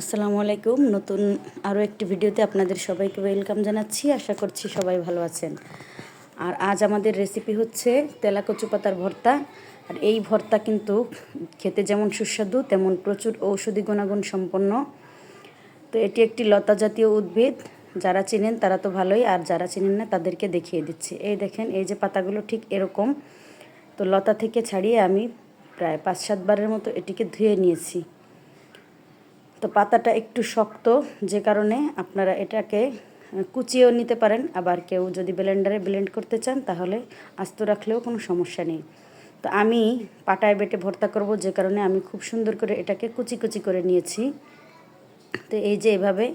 আসসালামু আলাইকুম। নতুন আরও একটি ভিডিওতে আপনাদের সবাইকে ওয়েলকাম জানাচ্ছি। আশা করছি সবাই ভালো আছেন। আর আজ আমাদের রেসিপি হচ্ছে তেলা কচু পাতার ভর্তা। আর এই ভর্তা কিন্তু খেতে যেমন সুস্বাদু, তেমন প্রচুর ঔষধি গুণাগুণ সম্পন্ন। তো এটি একটি লতা জাতীয় উদ্ভিদ। যারা চেনেন তারা তো ভালোই, আর যারা চেনেন না তাদেরকে দেখিয়ে দিচ্ছি। এই দেখেন, এই যে পাতাগুলো ঠিক এরকম। তো লতা থেকে ছাড়িয়ে আমি প্রায় পাঁচ সাতবারের মতো এটিকে ধুয়ে নিয়েছি। তো পাতাটা একটু শক্ত, যে কারণে আপনারা এটাকে কুচিয়েও নিতে পারেন। আবার কেউ যদি ব্লেন্ডারে ব্লেন্ড করতে চান, তাহলে আস্ত রাখলেও কোনো সমস্যা নেই। তো আমি পাটায় বেটে ভর্তা করব, যে কারণে আমি খুব সুন্দর করে এটাকে কুচি কুচি করে নিয়েছি। তো এই যে এভাবে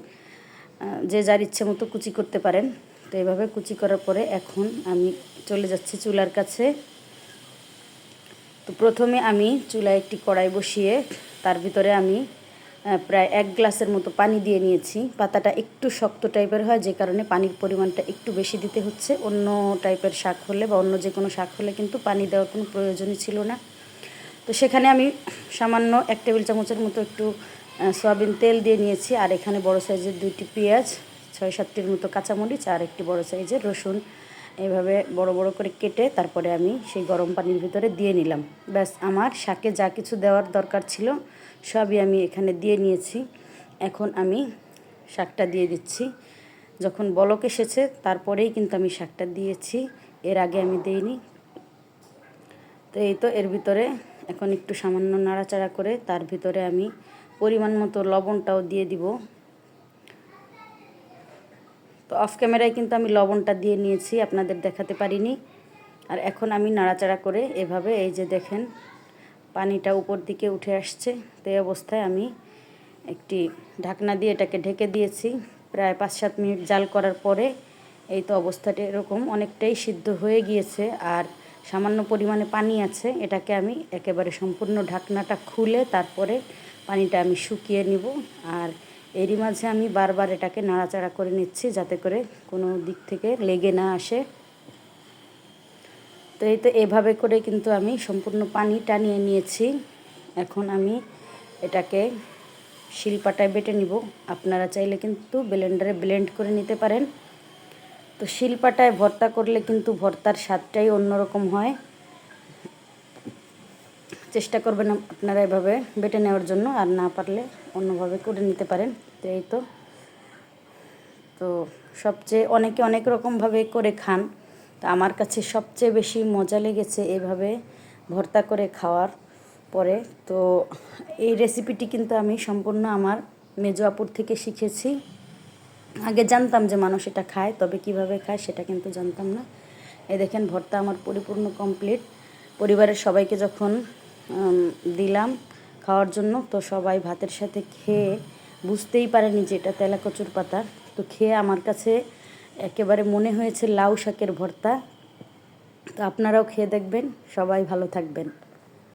যে যার ইচ্ছে মতো কুচি করতে পারেন। তো এভাবে কুচি করার পরে এখন আমি চলে যাচ্ছি চুলার কাছে। তো প্রথমে আমি চুলায় একটি কড়াই বসিয়ে, তার ভিতরে আমি প্রায় এক গ্লাসের মতো পানি দিয়ে নিয়েছি। পাতাটা একটু শক্ত টাইপের হয়, যে কারণে পানির পরিমাণটা একটু বেশি দিতে হচ্ছে। অন্য টাইপের শাক হলে বা অন্য যে কোনো শাক হলে কিন্তু পানি দেওয়ার কোনো প্রয়োজনই ছিল না। তো সেখানে আমি সামান্য এক টেবিল চামচের মতো একটু সয়াবিন তেল দিয়ে নিয়েছি। আর এখানে বড় সাইজের দুইটি পেঁয়াজ, ছয় সাতটির মতো কাঁচামরিচ আর একটি বড় সাইজের রসুন। এভাবে বড় বড় করে কেটে তারপরে আমি সেই গরম পানির ভিতরে দিয়ে নিলাম। ব্যাস, আমার শাকে যা কিছু দেওয়ার দরকার ছিল সবই আমি এখানে দিয়ে নিয়েছি। এখন আমি শাকটা দিয়ে দিচ্ছি। যখন বলক এসেছে, তারপরেই কিন্তু আমি শাকটা দিয়েছি। এর আগে আমি দিইনি। তো এই তো এর ভিতরে এখন একটু সামান্য নাড়াচাড়া করে তার ভিতরে আমি পরিমাণ মতো লবণটাও দিয়ে দিব। তো অফ ক্যামেরায় কিন্তু আমি লবণটা দিয়ে নিয়েছি, আপনাদের দেখাতে পারিনি। আর এখন আমি নাড়াচাড়া করে এভাবে এই যে দেখেন পানিটা উপর দিকে উঠে আসছে। তো এই অবস্থায় আমি একটি ঢাকনা দিয়ে এটাকে ঢেকে দিয়েছি। প্রায় পাঁচ সাত মিনিট জাল করার পরে এই তো অবস্থাটা এরকম অনেকটাই সিদ্ধ হয়ে গিয়েছে আর সামান্য পরিমাণে পানি আছে। এটাকে আমি একেবারে সম্পূর্ণ ঢাকনাটা খুলে তারপরে পানিটা আমি শুকিয়ে নিব আর এরই মাঝে আমি বারবার এটাকে নাড়াচাড়া করে নিচ্ছি যাতে করে কোনো দিক থেকে লেগে না আসে। তো এই তো এভাবে করে কিন্তু আমি সম্পূর্ণ পানি টানিয়ে নিয়েছি। এখন আমি এটাকে শিলপাটায় বেটে নিব। আপনারা চাইলে কিন্তু ব্লেন্ডারে ব্লেন্ড করে নিতে পারেন। তো শিলপাটায় ভর্তা করলে কিন্তু ভর্তার স্বাদটাই অন্যরকম হয়। চেষ্টা করবেন আপনারা এভাবে বেটে নেওয়ার জন্য, আর না পারলে অন্যভাবে করে নিতে পারেন। তো এই তো। তো সবচেয়ে অনেকে অনেক রকমভাবে করে খান। তো আমার কাছে সবচেয়ে বেশি মজা লেগেছে এভাবে ভর্তা করে খাওয়ার পরে। তো এই রেসিপিটি কিন্তু আমি সম্পূর্ণ আমার মেজো আপুর থেকে শিখেছি। আগে জানতাম যে মানুষ এটা খায়, তবে কীভাবে খায় সেটা কিন্তু জানতাম না। এই দেখেন, ভর্তা আমার পরিপূর্ণ কমপ্লিট পরিবারের সবাইকে যখন দিলাম খাওয়ার জন্য, তো সবাই ভাতের সাথে খেয়ে বুঝতেই পারেনি যে এটা তেলা কচুর পাতা। তো খেয়ে আমার কাছে একেবারে মনে হয়েছে লাউ শাকের ভর্তা। তো আপনারাও খেয়ে দেখবেন সবাই ভালো থাকবেন।